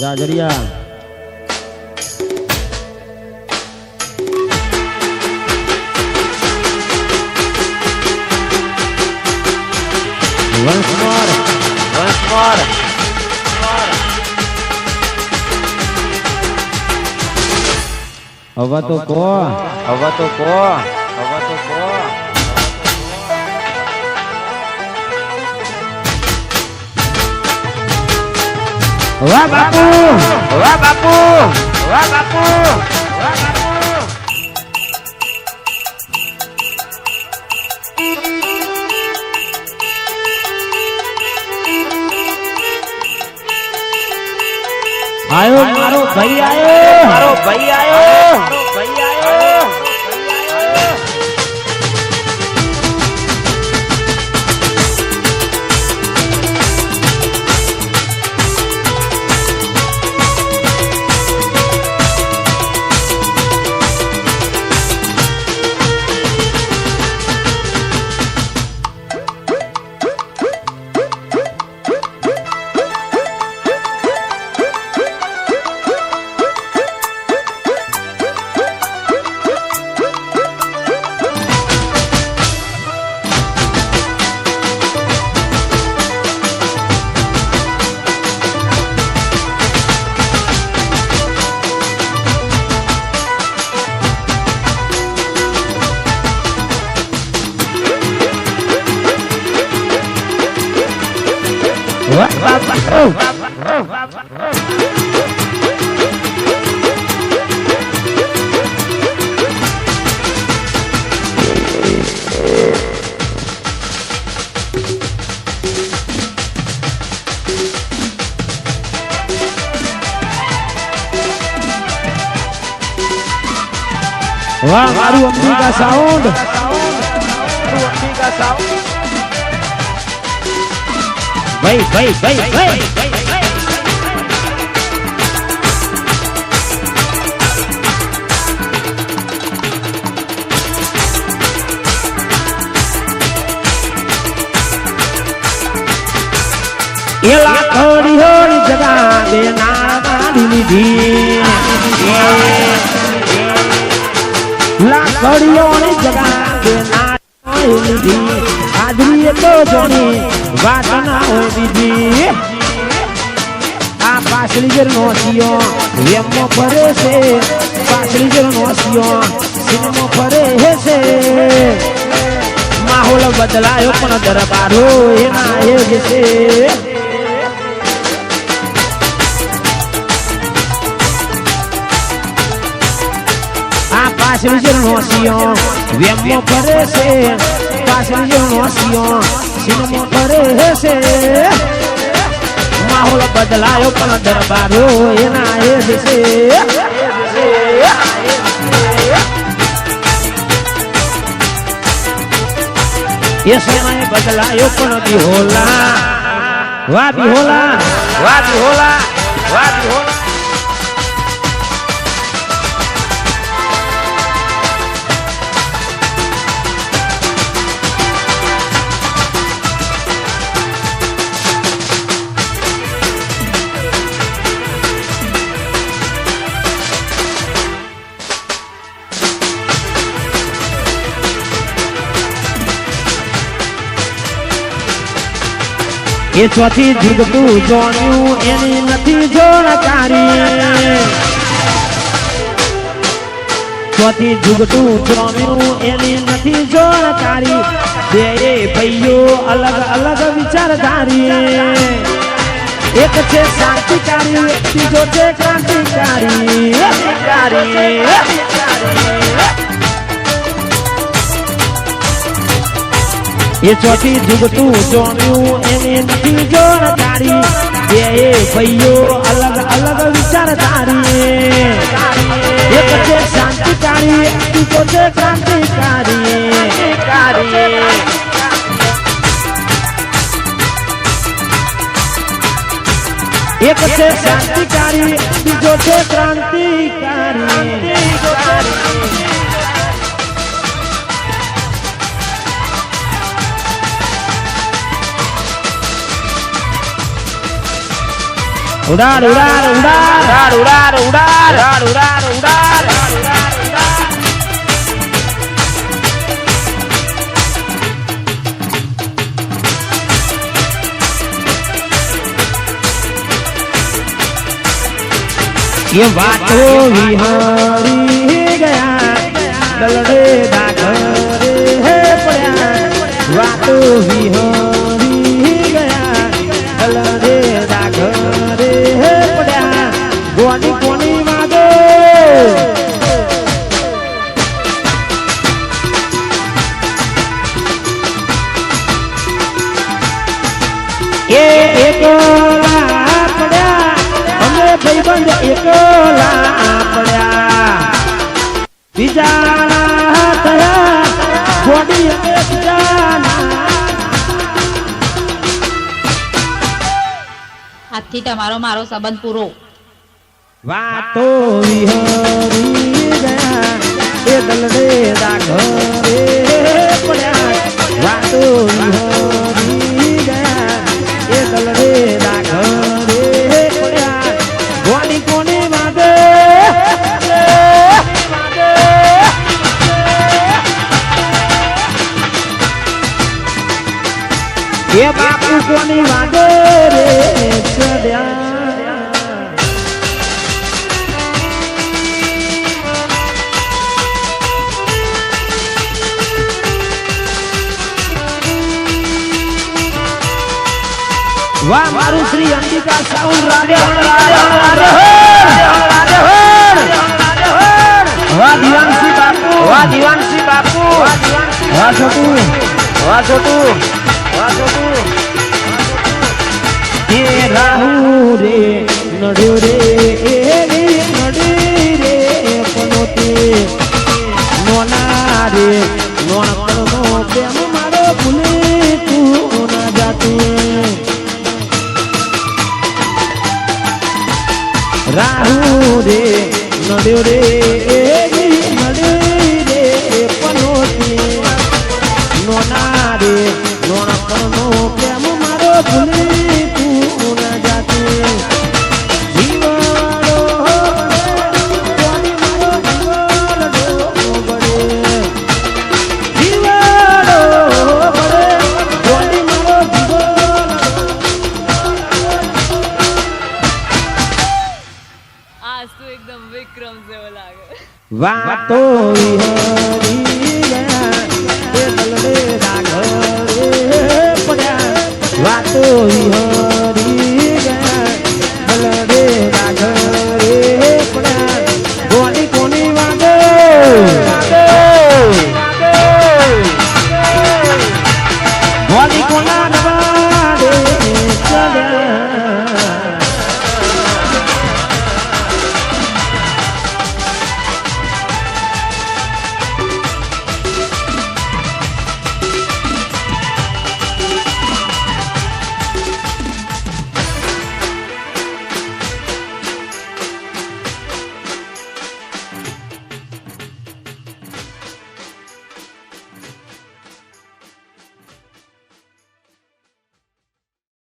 જાજરિયા વંશ મોર once more. હવે તો કો હવે તો કો હવે તો વાહ બાપુ વાહ બાપુ વાહ બાપુ વાહ બાપુ. આયો મારો ભાઈ આયો. મારો ભાઈ આયો. વાહ બાપુ વાહ મારું અંબિકા સાઉન્ડ અંબિકા સાઉન્ડ ભાઈ ભાઈ ભાઈ ભાઈ. એલા થોડી હોડી જગા બે નાડી લીધી લાકડીઓની જગા બે નાડી લીધી હાજરી તો જોની વાત ના હોય બીજી આ પાછલી જર નોસિયો વેમો ફરે છે પાછલી જર નોસિયો સિનેમો ફરે છે માહોલ બદલાયો પણ દરબારો એના એ જ છે આ પાછળ જે નોસિયો વેમો ફરે છે પાછળ જે નોસિયો સિનેમો ફરે છે માહોલ બદલાયો પણ દરબારો એના એ છે એ સમય બદલાયો પણ બિહોલા વાહ બિહોલા વાહ બિહોલા વાહ બિહોલા એ ચોથી જુગતું જોણ્યું, એની નથી જોણકારી. ચોથી જુગતું જોણ્યું, એની નથી જોણકારી. બે ભાઈઓ અલગ અલગ વિચારધારી. એક છે શાંતિકારી બીજો છે ક્રાંતિકારી. એ ચોથી જુગતું જોણ્યું એની નથી જોણકારી બે ભાઈઓ અલગ અલગ વિચારધારી એક છે શાંતિકારી બીજો છે ક્રાંતિકારી એક છે શાંતિકારી બીજો છે ક્રાંતિકારી उड़ार उड़ार उड़ार उड़ार उड़ार उड़ार उड़ार उड़ार ये बात हो बिहारी गया दलड़े दाखरे है पड़ा बात हो बिहारी ભાઈબંધ એકલા પડ્યા બીજા થયા ગોડી આજથી તમારો મારો સંબંધ પૂરો. વાતો વિહરી ગયા એ દલડે દાઘરે પડ્યા. વાતો વિહરી વાહ, મારું શ્રી અંબિકા સાઉન્ડ રાધે રાધે રાધે વાહ દિવાનસી બાપુ, વાહ દિવાનસી બાપુ, વાહ છોટુ વાહ છોટુ વાહ, છોટુ એ રાહુ રે, નડ્યો રે એવી નડી રે પનોતે નોના રે નોણકણનો রে વાતો વિહરી ગયા. પડ્યા વાતો વિહરી ગયા બલરે રાઘરે પડ્યા. કોની કોની વાગે કોની કોના નવા દે